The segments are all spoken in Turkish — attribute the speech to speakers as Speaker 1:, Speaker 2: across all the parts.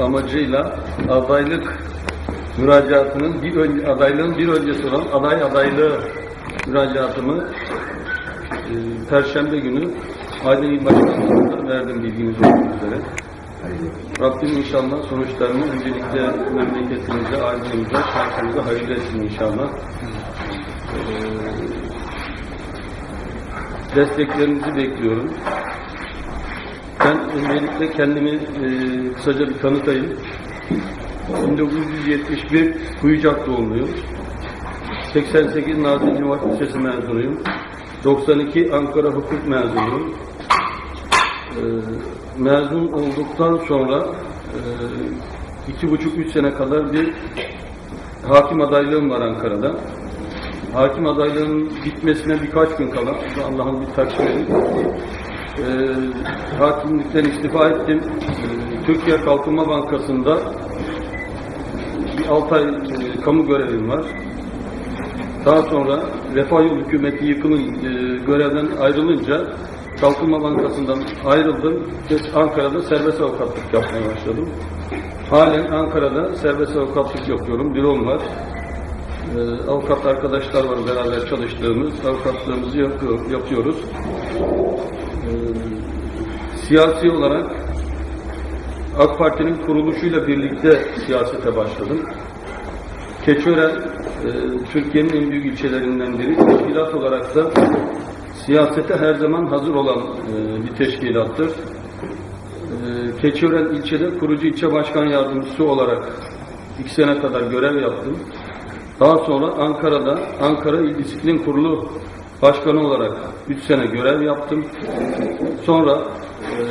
Speaker 1: amacıyla adaylık müracaatının bir ön, adaylığın bir öncesi olan aday adaylığı müracaatımı e, Perşembe günü Aydın İl Başkanlığı'nda verdim bilginiz olmak üzere. Rabbim inşallah sonuçlarını öncelikle memleketimize, ailemize, şarkımıza hayırlı etsin inşallah. Ee, desteklerinizi bekliyorum. Ben öncelikle kendimi e, kısaca bir tanıtayım. 1971 Kuyucak doğumluyum. 88 Nazilli Üniversitesi Lisesi mezunuyum. 92 Ankara Hukuk mezunuyum. Ee, mezun olduktan sonra e, iki buçuk üç sene kadar bir hakim adaylığım var Ankara'da. Hakim adaylığının bitmesine birkaç gün kala Allah'ın bir takdiri e, hakimlikten istifa ettim. E, Türkiye Kalkınma Bankası'nda bir 6 ay e, kamu görevim var. Daha sonra Refah Yolu Hükümeti yıkımın e, görevden ayrılınca Kalkınma Bankası'ndan ayrıldım ve Ankara'da serbest avukatlık yapmaya başladım. Halen Ankara'da serbest avukatlık yapıyorum. Bürom var. E, avukat arkadaşlar var beraber çalıştığımız. Avukatlığımızı yapıyor, yapıyoruz. E, siyasi olarak AK Parti'nin kuruluşuyla birlikte siyasete başladım. Keçiören e, Türkiye'nin en büyük ilçelerinden biri. Teşkilat olarak da siyasete her zaman hazır olan e, bir teşkilattır. E, Keçiören ilçede kurucu ilçe başkan yardımcısı olarak iki sene kadar görev yaptım. Daha sonra Ankara'da Ankara İl Disiplin Kurulu Başkanı olarak üç sene görev yaptım. Sonra e,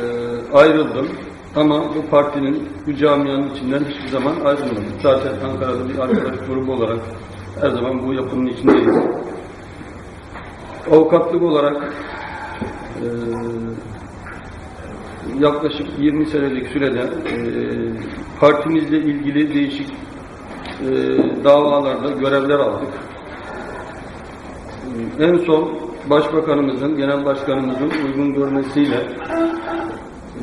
Speaker 1: ayrıldım. Ama bu partinin, bu camianın içinden hiçbir zaman ayrılmadım. Zaten Ankara'da bir arkadaş grubu olarak her zaman bu yapının içindeyiz. Avukatlık olarak e, yaklaşık 20 senelik sürede e, partimizle ilgili değişik e, davalarda görevler aldık. En son Başbakanımızın, Genel Başkanımızın uygun görmesiyle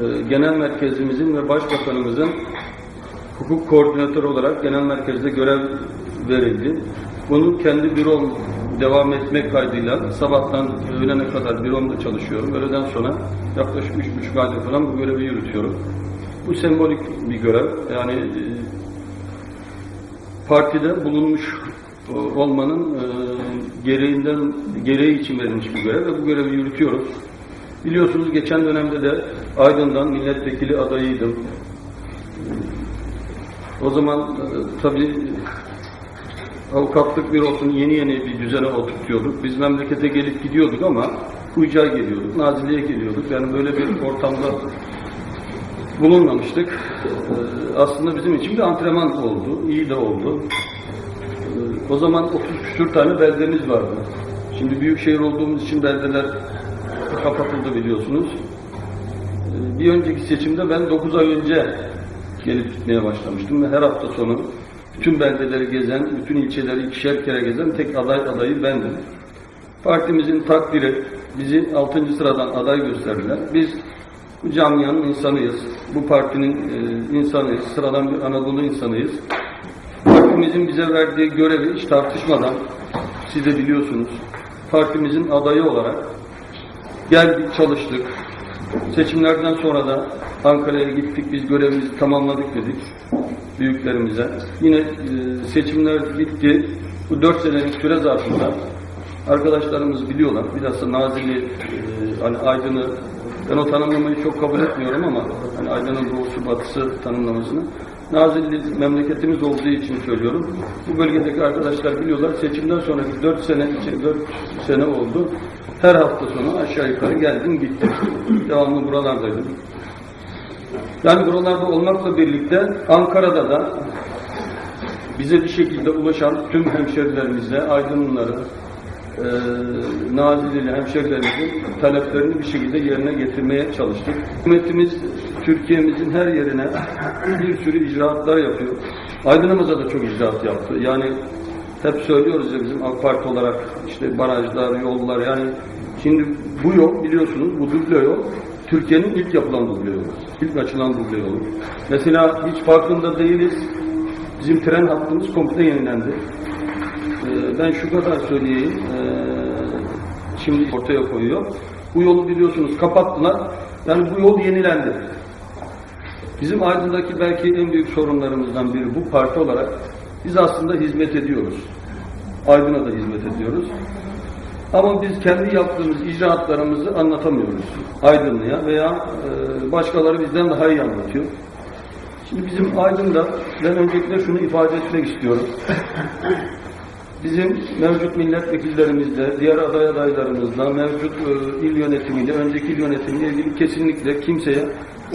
Speaker 1: e, genel merkezimizin ve başbakanımızın hukuk koordinatörü olarak genel merkezde görev verildi. Bunu kendi bürom devam etmek kaydıyla sabahtan öğlene kadar büromda çalışıyorum. Öğleden sonra yaklaşık üç buçuk ayda falan bu görevi yürütüyorum. Bu sembolik bir görev. Yani e, partide bulunmuş e, olmanın e, gereğinden gereği için verilmiş bir görev ve bu görevi yürütüyoruz. Biliyorsunuz geçen dönemde de Aydın'dan milletvekili adayıydım. O zaman e, tabii avukatlık bürosunu yeni yeni bir düzene oturtuyorduk. Biz memlekete gelip gidiyorduk ama Kuyuca'ya geliyorduk, Nazilli'ye geliyorduk. Yani böyle bir ortamda bulunmamıştık. Aslında bizim için bir antrenman oldu, iyi de oldu. Ee, o zaman 30 küsur tane beldemiz vardı. Şimdi büyük şehir olduğumuz için beldeler kapatıldı biliyorsunuz. Ee, Bir önceki seçimde ben 9 ay önce gelip gitmeye başlamıştım ve her hafta sonu bütün beldeleri gezen, bütün ilçeleri ikişer kere gezen tek aday adayı bendim. Partimizin takdiri bizi 6. sıradan aday gösterdiler. Biz bu camianın insanıyız. Bu partinin e, insanıyız. Sıradan bir Anadolu insanıyız. Partimizin bize verdiği görevi hiç tartışmadan siz de biliyorsunuz. Partimizin adayı olarak geldik, çalıştık. Seçimlerden sonra da Ankara'ya gittik, biz görevimizi tamamladık dedik büyüklerimize. Yine e, seçimler bitti. Bu dört senelik süre zarfında arkadaşlarımız biliyorlar. Bilhassa Nazilli, e, hani Aydın'ı, ben o tanımlamayı çok kabul etmiyorum ama hani Aydın'ın doğusu batısı tanımlamasını. Nazilli memleketimiz olduğu için söylüyorum. Bu bölgedeki arkadaşlar biliyorlar. Seçimden sonraki dört sene için dört sene oldu. Her hafta sonu aşağı yukarı geldim gittim. Devamlı buralardaydım. Yani buralarda olmakla birlikte Ankara'da da bize bir şekilde ulaşan tüm hemşerilerimize, aydınları, e, Nazilli'li hemşerilerimizin taleplerini bir şekilde yerine getirmeye çalıştık. Hükümetimiz Türkiye'mizin her yerine bir sürü icraatlar yapıyor. Aydın'ımıza da çok icraat yaptı. Yani hep söylüyoruz ya bizim AK Parti olarak işte barajlar, yollar yani şimdi bu yol biliyorsunuz bu duble yol Türkiye'nin ilk yapılan duble yolu. İlk açılan duble yolu. Mesela hiç farkında değiliz. Bizim tren hattımız komple yenilendi. Ben şu kadar söyleyeyim. Ee, şimdi ortaya koyuyor. Bu yolu biliyorsunuz kapattılar. Yani bu yol yenilendi. Bizim Aydın'daki belki en büyük sorunlarımızdan biri bu parti olarak biz aslında hizmet ediyoruz. Aydın'a da hizmet ediyoruz. Ama biz kendi yaptığımız icraatlarımızı anlatamıyoruz Aydınlı'ya veya e, başkaları bizden daha iyi anlatıyor. Şimdi bizim Aydın'da ben öncelikle şunu ifade etmek istiyorum. Bizim mevcut milletvekillerimizle, diğer aday adaylarımızla, mevcut e, il yönetimiyle, önceki il yönetimiyle ilgili kesinlikle kimseye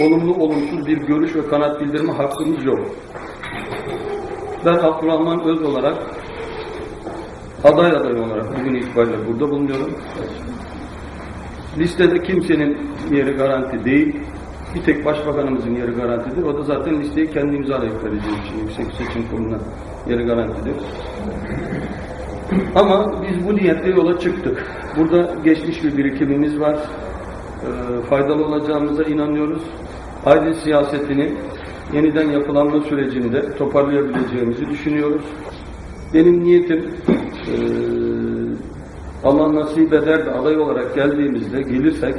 Speaker 1: olumlu olumsuz bir görüş ve kanat bildirme hakkımız yok. Ben Abdurrahman Öz olarak aday aday olarak bugün itibariyle burada bulunuyorum. Listede kimsenin yeri garanti değil. Bir tek başbakanımızın yeri garantidir. O da zaten listeyi kendi imzalayıp vereceği için Yüksek Seçim Kurulu'na yeri garantidir. Ama biz bu niyetle yola çıktık. Burada geçmiş bir birikimimiz var. Ee, faydalı olacağımıza inanıyoruz. Aydın siyasetini yeniden yapılanma sürecinde toparlayabileceğimizi düşünüyoruz. Benim niyetim eee, Allah nasip eder de aday olarak geldiğimizde gelirsek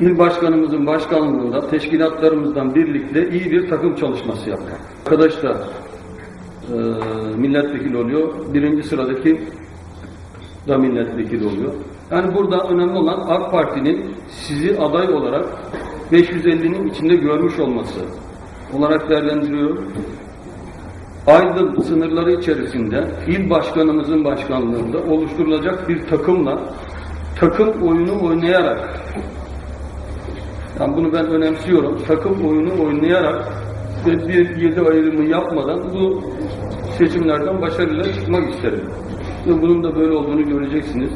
Speaker 1: il başkanımızın başkanlığında teşkilatlarımızdan birlikte iyi bir takım çalışması yapmak. Arkadaş da eee, milletvekili oluyor. Birinci sıradaki da milletvekili oluyor. Yani burada önemli olan AK Parti'nin sizi aday olarak 550'nin içinde görmüş olması olarak değerlendiriyorum. Aydın sınırları içerisinde il başkanımızın başkanlığında oluşturulacak bir takımla takım oyunu oynayarak yani bunu ben önemsiyorum. Takım oyunu oynayarak ve bir yedi ayrımı yapmadan bu seçimlerden başarıyla çıkmak isterim. Ve bunun da böyle olduğunu göreceksiniz.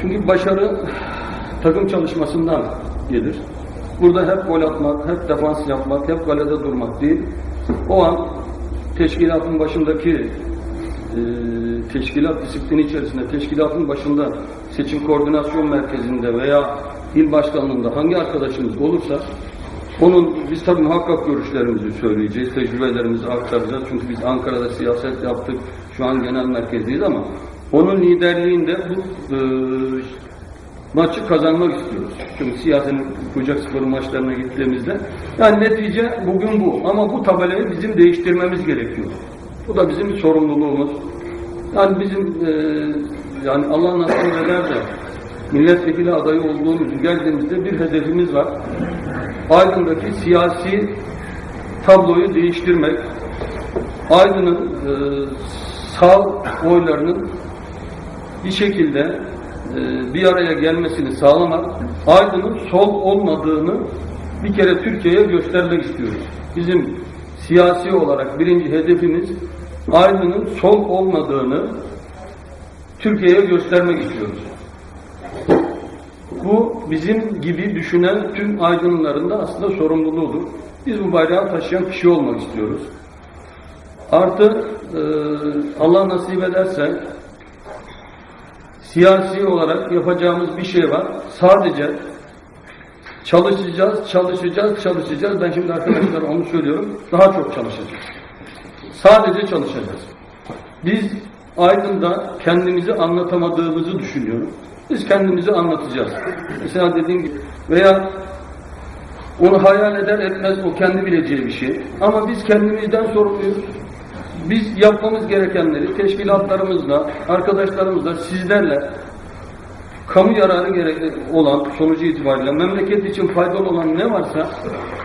Speaker 1: Çünkü başarı takım çalışmasından gelir. Burada hep gol atmak, hep defans yapmak, hep kalede durmak değil. O an teşkilatın başındaki e, teşkilat disiplini içerisinde, teşkilatın başında seçim koordinasyon merkezinde veya il başkanlığında hangi arkadaşımız olursa onun biz tabii muhakkak görüşlerimizi söyleyeceğiz, tecrübelerimizi aktaracağız. Çünkü biz Ankara'da siyaset yaptık, şu an genel merkezdeyiz ama onun liderliğinde bu e, maçı kazanmak istiyoruz. Çünkü siyasetin kucak sporu maçlarına gittiğimizde yani netice bugün bu. Ama bu tabelayı bizim değiştirmemiz gerekiyor. Bu da bizim sorumluluğumuz. Yani bizim e, yani Allah nasip eder de milletvekili adayı olduğumuz geldiğimizde bir hedefimiz var. Aydın'daki siyasi tabloyu değiştirmek, Aydın'ın e, sağ oylarının bir şekilde e, bir araya gelmesini sağlamak, Aydın'ın sol olmadığını bir kere Türkiye'ye göstermek istiyoruz. Bizim siyasi olarak birinci hedefimiz Aydın'ın sol olmadığını Türkiye'ye göstermek istiyoruz. Bu bizim gibi düşünen tüm aydınların da aslında sorumluluğudur. Biz bu bayrağı taşıyan kişi olmak istiyoruz. Artı e, Allah nasip ederse siyasi olarak yapacağımız bir şey var. Sadece çalışacağız, çalışacağız, çalışacağız. Ben şimdi arkadaşlar onu söylüyorum. Daha çok çalışacağız. Sadece çalışacağız. Biz Aydın'da kendimizi anlatamadığımızı düşünüyorum. Biz kendimizi anlatacağız. Mesela dediğim gibi veya onu hayal eder etmez o kendi bileceği bir şey. Ama biz kendimizden sorumluyuz. Biz yapmamız gerekenleri teşkilatlarımızla, arkadaşlarımızla, sizlerle kamu yararı gerek olan sonucu itibariyle memleket için faydalı olan ne varsa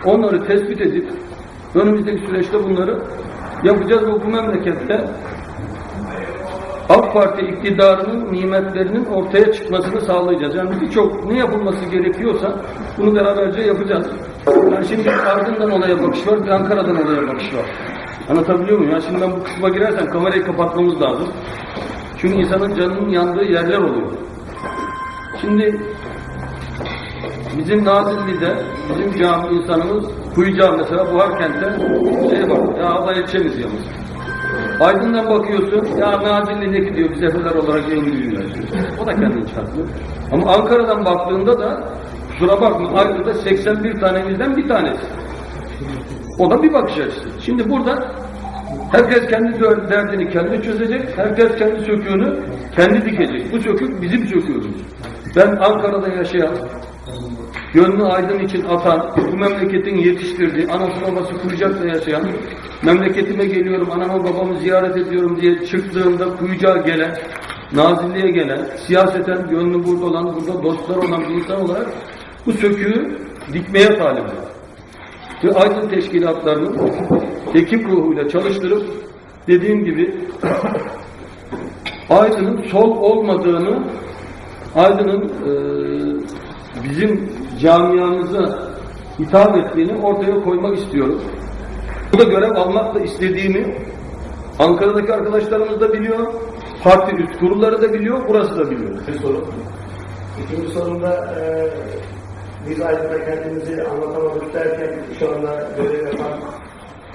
Speaker 1: onları tespit edip önümüzdeki süreçte bunları yapacağız ve bu memlekette AK Parti iktidarının nimetlerinin ortaya çıkmasını sağlayacağız. Yani birçok ne yapılması gerekiyorsa bunu beraberce yapacağız. Yani şimdi ardından olaya bakış var, bir Ankara'dan olaya bakış var. Anlatabiliyor muyum? Ya şimdi ben bu kısma girersem kamerayı kapatmamız lazım. Çünkü insanın canının yandığı yerler oluyor. Şimdi bizim Nazilli'de bizim cami insanımız Kuyu Cami mesela Buhar kentte şey var. Ya aday ilçemiz yalnız. Aydın'dan bakıyorsun, ya Nazilli ne gidiyor, biz Efeler olarak en büyüğüler. O da kendini çarpıyor. Ama Ankara'dan baktığında da, kusura bakma Aydın'da 81 tanemizden bir tanesi. O da bir bakış açısı. Şimdi burada herkes kendi derdini kendi çözecek, herkes kendi söküğünü kendi dikecek. Bu sökük bizim söküğümüz. Ben Ankara'da yaşayan, gönlü aydın için atan, bu memleketin yetiştirdiği, anası babası Kuyucak'ta yaşayan, memleketime geliyorum, anamı babamı ziyaret ediyorum diye çıktığında Kuyucak'a gelen, Nazilli'ye gelen, siyaseten gönlü burada olan, burada dostlar olan bir insan olarak bu söküğü dikmeye talibim. Ve aydın teşkilatlarını ekip ruhuyla çalıştırıp dediğim gibi aydının sol olmadığını aydının e, bizim camiamıza hitap ettiğini ortaya koymak istiyorum. Burada görev almak da istediğimi Ankara'daki arkadaşlarımız da biliyor, parti üst kurulları da biliyor, burası da biliyor.
Speaker 2: Bir soru. İkinci sorumda e, biz Aydın'da kendimizi anlatamadık derken şu anda görev yapan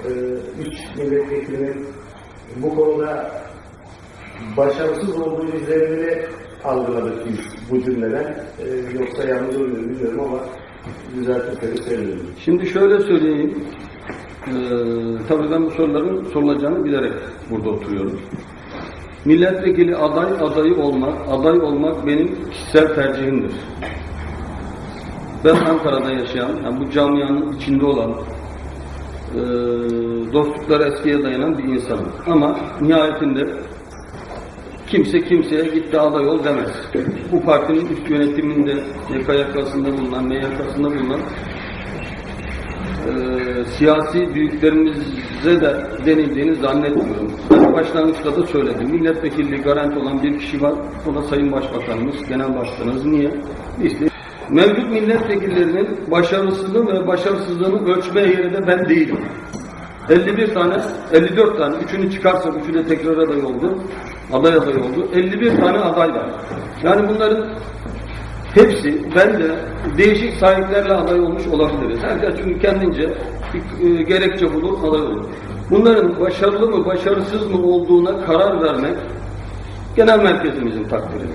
Speaker 2: e, üç milletvekilinin bu konuda başarısız olduğu izlenimini algıladık biz bu cümleden. E, yoksa yanlış oluyor bilmiyorum ama düzeltirseniz sevinirim.
Speaker 1: Şimdi şöyle söyleyeyim. Ee, tabii ben bu soruların sorulacağını bilerek burada oturuyorum. Milletvekili aday adayı olmak, aday olmak benim kişisel tercihimdir. Ben Ankara'da yaşayan, yani bu camianın içinde olan, e, dostluklar eskiye dayanan bir insanım. Ama nihayetinde kimse kimseye gitti aday ol demez. Bu partinin üst yönetiminde, YKYK'sında bulunan, MYK'sında bulunan e, siyasi büyüklerimize de denildiğini zannetmiyorum. Ben başlangıçta da söyledim. Milletvekilliği garanti olan bir kişi var. O da Sayın Başbakanımız, Genel Başkanımız. Niye? İşte mevcut milletvekillerinin başarısızlığı ve başarısızlığını ölçme yeri de ben değilim. 51 tane, 54 tane, üçünü çıkarsak üçü de tekrar aday oldu. Aday aday oldu. 51 tane aday var. Yani bunların Hepsi ben de değişik sahiplerle aday olmuş olabiliriz. Herkes çünkü kendince e, gerekçe bulur, aday olur. Bunların başarılı mı, başarısız mı olduğuna karar vermek genel merkezimizin takdiridir.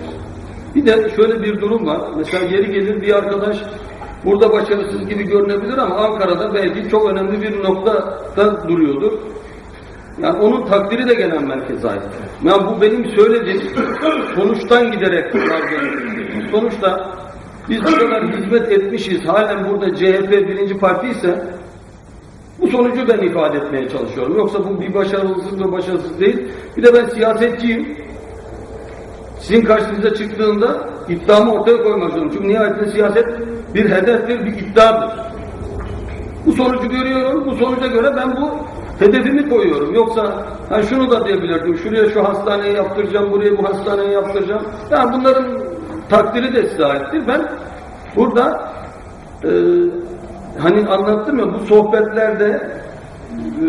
Speaker 1: Bir de şöyle bir durum var. Mesela yeri gelir bir arkadaş burada başarısız gibi görünebilir ama Ankara'da belki çok önemli bir noktada duruyordur. Yani onun takdiri de genel merkeze ait. Yani bu benim söylediğim sonuçtan giderek. Sonuçta biz bu kadar hizmet etmişiz, halen burada CHP birinci parti ise bu sonucu ben ifade etmeye çalışıyorum. Yoksa bu bir başarısız ve başarısız değil. Bir de ben siyasetçiyim. Sizin karşınıza çıktığında iddiamı ortaya koymak zorundayım. Çünkü nihayetinde siyaset bir hedeftir, bir iddiadır. Bu sonucu görüyorum, bu sonuca göre ben bu hedefimi koyuyorum. Yoksa ha şunu da diyebilirdim, şuraya şu hastaneyi yaptıracağım, buraya bu hastaneyi yaptıracağım. Yani bunların takdiri de size aittir. Ben burada e, hani anlattım ya bu sohbetlerde e,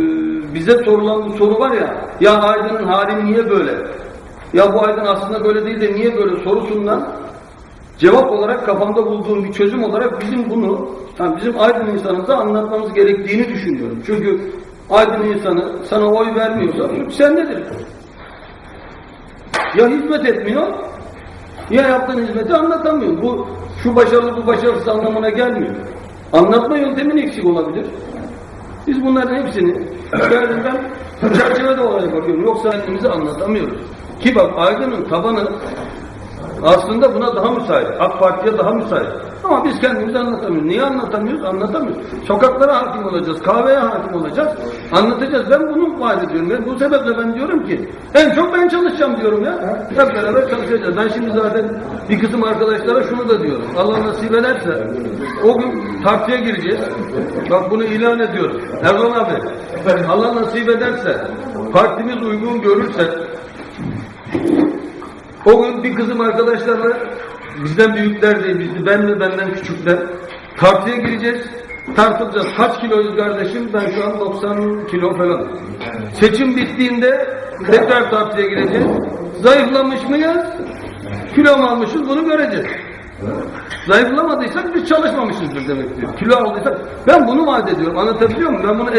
Speaker 1: bize sorulan bu soru var ya, ya Aydın'ın hali niye böyle? Ya bu Aydın aslında böyle değil de niye böyle sorusundan cevap olarak kafamda bulduğum bir çözüm olarak bizim bunu, yani bizim Aydın insanımıza anlatmamız gerektiğini düşünüyorum. Çünkü Aydın insanı sana oy vermiyorsa suç sendedir. Ya hizmet etmiyor, ya yaptığın hizmeti anlatamıyor. Bu şu başarılı bu başarısız anlamına gelmiyor. Anlatma yöntemin eksik olabilir. Biz bunların hepsini bu çerçevede olaya bakıyorum. Yoksa kendimizi anlatamıyoruz. Ki bak Aydın'ın tabanı aslında buna daha müsait. AK Parti'ye daha müsait. Ama biz kendimizi anlatamıyoruz. Niye anlatamıyoruz? Anlatamıyoruz. Sokaklara hakim olacağız, kahveye hakim olacağız. Anlatacağız. Ben bunu vaat ediyorum. Ben bu sebeple ben diyorum ki en çok ben çalışacağım diyorum ya. Hep beraber çalışacağız. Ben şimdi zaten bir kısım arkadaşlara şunu da diyorum. Allah nasip ederse o gün tartıya gireceğiz. Bak bunu ilan ediyoruz. Erdoğan abi Allah nasip ederse partimiz uygun görürse o gün bir kızım arkadaşlarla bizden büyükler değil, bizde ben ve benden küçükler tartıya gireceğiz. Tartılacağız. Kaç kiloyuz kardeşim? Ben şu an 90 kilo falan. Seçim bittiğinde tekrar tartıya gireceğiz. Zayıflamış mıyız? Kilo mu almışız? Bunu göreceğiz. Zayıflamadıysak biz çalışmamışızdır demektir. Kilo aldıysak ben bunu vaat ediyorum. Anlatabiliyor muyum? Ben bunu